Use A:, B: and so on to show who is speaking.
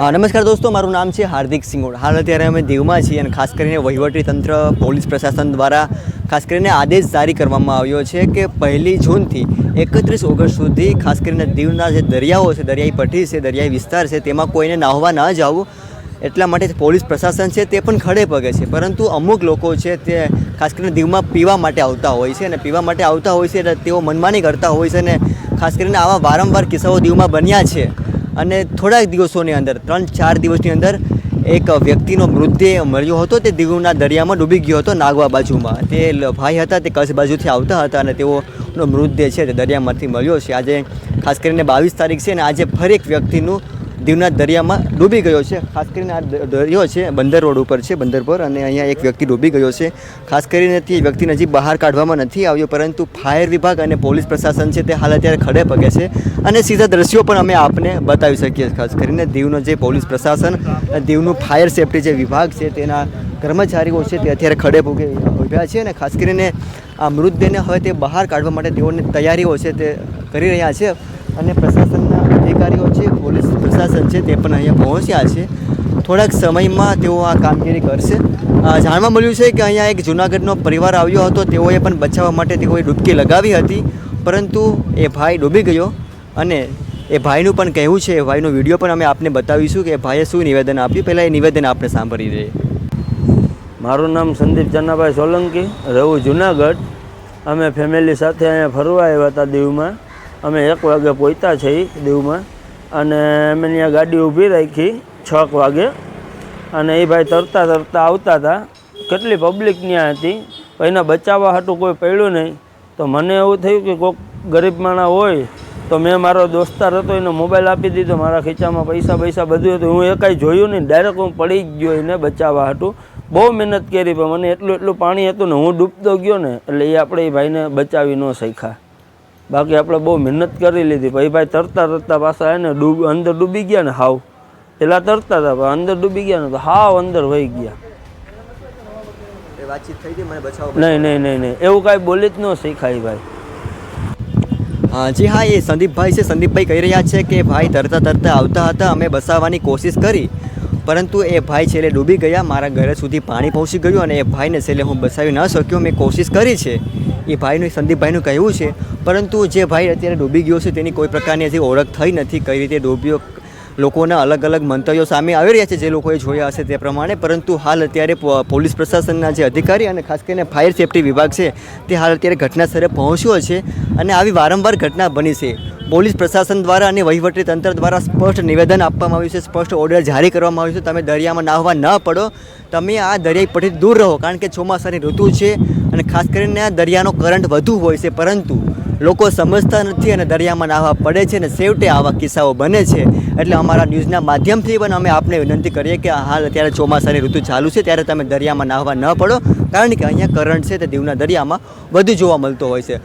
A: હા નમસ્કાર દોસ્તો, મારું નામ છે હાર્દિક સિંગોડ. હાલ અત્યારે અમે દીવમાં છીએ અને ખાસ કરીને વહીવટી તંત્ર, પોલીસ પ્રશાસન દ્વારા ખાસ કરીને આદેશ જારી કરવામાં આવ્યો છે કે પહેલી જૂનથી એકત્રીસ ઓગસ્ટ સુધી ખાસ કરીને દીવના જે દરિયાઓ છે, દરિયાઈ પટ્ટી છે, દરિયાઈ વિસ્તાર છે, તેમાં કોઈને નાહવા ન જવું, એટલા માટે પોલીસ પ્રશાસન છે તે પણ ખડે પગે છે. પરંતુ અમુક લોકો છે તે ખાસ કરીને દીવમાં પીવા માટે આવતા હોય છે અને પીવા માટે આવતા હોય છે એટલે તેઓ મનમાની કરતા હોય છે અને ખાસ કરીને આવા વારંવાર કિસ્સાઓ દીવમાં બન્યા છે. અને થોડાક દિવસોની અંદર, ત્રણ ચાર દિવસની અંદર, એક વ્યક્તિનો મૃતદેહ મળ્યો હતો. તે દીવના દરિયામાં ડૂબી ગયો હતો, નાગવા બાજુમાં. તે ભાઈ હતા, તે કચ્છ બાજુથી આવતા હતા અને તેઓનો મૃતદેહ છે તે દરિયામાંથી મળ્યો છે. આજે ખાસ કરીને બાવીસ તારીખ છે અને આજે ફરી એક વ્યક્તિનું દીવના દરિયામાં ડૂબી ગયો છે. ખાસ કરીને આ દરિયો છે, બંદર રોડ ઉપર છે, બંદર પર અને અહીંયા એક વ્યક્તિ ડૂબી ગયો છે. ખાસ કરીને તે વ્યક્તિને હજી બહાર કાઢવામાં નથી આવ્યો, પરંતુ ફાયર વિભાગ અને પોલીસ પ્રશાસન છે તે હાલ અત્યારે ખડે પગે છે અને સીધા દ્રશ્યો પણ અમે આપને બતાવી શકીએ. ખાસ કરીને દીવનો જે પોલીસ પ્રશાસન દીવનું ફાયર સેફટી જે વિભાગ છે તેના કર્મચારીઓ છે તે અત્યારે ખડે પગે ઉભ્યા છે અને ખાસ કરીને આ મૃતદેહને હવે તે બહાર કાઢવા માટે તેઓની તૈયારીઓ છે તે કરી રહ્યા છે. અને પ્રશાસનના અધિકારીઓ છે, પોલીસ પ્રશાસન છે, તે પણ અહીંયા પહોંચ્યા છે. થોડાક સમયમાં તેઓ આ કામગીરી કરશે. જાણવા મળ્યું છે કે અહીંયા એક જૂનાગઢનો પરિવાર આવ્યો હતો, તેઓએ પણ બચાવવા માટે તેઓએ ડૂબકી લગાવી હતી, પરંતુ એ ભાઈ ડૂબી ગયો અને એ ભાઈનું પણ કહેવું છે, એ ભાઈનો વીડિયો પણ અમે આપને બતાવીશું કે ભાઈએ શું નિવેદન આપ્યું. પહેલાં એ નિવેદન આપણે સાંભળી લઈએ.
B: મારું નામ સંદીપ ચન્નાભાઈ સોલંકી, રહું જુનાગઢ. અમે ફેમિલી સાથે અહીંયા ફરવા આવ્યા હતા દીવમાં. અમે એક વાગે પહોંચ્યા છીએ દીવમાં અને અમે ત્યાં ગાડી ઊભી રાખી છ વાગે. અને એ ભાઈ તરતા તરતા આવતા હતા. કેટલી પબ્લિક ત્યાં હતી. એને બચાવવા હાટું કોઈ પડ્યું નહીં. તો મને એવું થયું કે કોઈક ગરીબ માણા હોય તો મેં મારો દોસ્તાર હતો, એને મોબાઈલ આપી દીધો, મારા ખીચામાં પૈસા પૈસા બધું હતું. હું એ કાંઈ જોયું નહીં. ડાયરેક્ટ હું પડી ગયો એને બચાવવા હાટું. બહુ મહેનત કરી પણ મને એટલું એટલું પાણી હતું ને હું ડૂબતો ગયો ને એટલે એ આપણે એ ભાઈને બચાવી ન શીખ્યા બાકી આપણે બહુ મહેનત કરી લીધી. પછી ભાઈ તરતા તરતા પાછા એને ડૂબ અંદર ડૂબી ગયા ને હાવ. પેલા તરતા હતા પણ અંદર ડૂબી ગયા ને તો હાવ અંદર વહી ગયા.
A: વાતચીત થઈ ગઈ? મને બચાવ
B: નહીં નહીં નહીં નહીં. એવું કાંઈ બોલી જ ન શીખાય ભાઈ.
A: હા જી હા એ સંદીપભાઈ છે. સંદીપભાઈ કહી રહ્યા છે કે ભાઈ તરતા તરતા આવતા હતા અમે બસાવવાની કોશિશ કરી. પરંતુ એ ભાઈ છેલ્લે ડૂબી ગયા, મારા ઘરે સુધી પાણી પહોંચી ગયું અને એ ભાઈને છેલ્લે હું બસાવી ન શક્યો. મેં કોશિશ કરી છે. એ ભાઈનું, સંદીપભાઈનું કહેવું છે. પરંતુ જે ભાઈ અત્યારે ડૂબી ગયો છે, તેની કોઈ પ્રકારની હજી ઓળખ થઈ નથી, કઈ રીતે ડૂબ્યો લોકોના અલગ અલગ મંતવ્યો સામે આવી રહ્યા છે, જે લોકોએ જોયા હશે તે પ્રમાણે. પરંતુ હાલ અત્યારે પોલીસ પ્રશાસનના જે અધિકારી અને ખાસ કરીને ફાયર સેફટી વિભાગ છે, તે હાલ અત્યારે ઘટના સ્થળે પહોંચ્યો છે અને આવી વારંવાર ઘટના બની છે. પોલીસ પ્રશાસન દ્વારા અને વહીવટી તંત્ર દ્વારા સ્પષ્ટ નિવેદન આપવામાં આવ્યું છે, સ્પષ્ટ ઓર્ડર જારી કરવામાં આવ્યું છે. તમે દરિયામાં નાહવા ન પડો. તમે આ દરિયાઈ પટ્ટીથી દૂર રહો, કારણ કે ચોમાસાની ઋતુ છે અને ખાસ કરીને આ દરિયાનો કરંટ વધુ હોય છે. પરંતુ લોકો સમજતા નથી અને દરિયામાં નાહવા પડે છે અને છેવટે આવા કિસ્સાઓ બને છે. એટલે અમારા ન્યૂઝના માધ્યમથી પણ અમે આપને વિનંતી કરીએ કે હાલ અત્યારે ચોમાસાની ઋતુ ચાલુ છે, ત્યારે તમે દરિયામાં નાહવા ન પડો, કારણ કે અહીંયા કરંટ છે તે દીવના દરિયામાં વધુ જોવા મળતો હોય છે.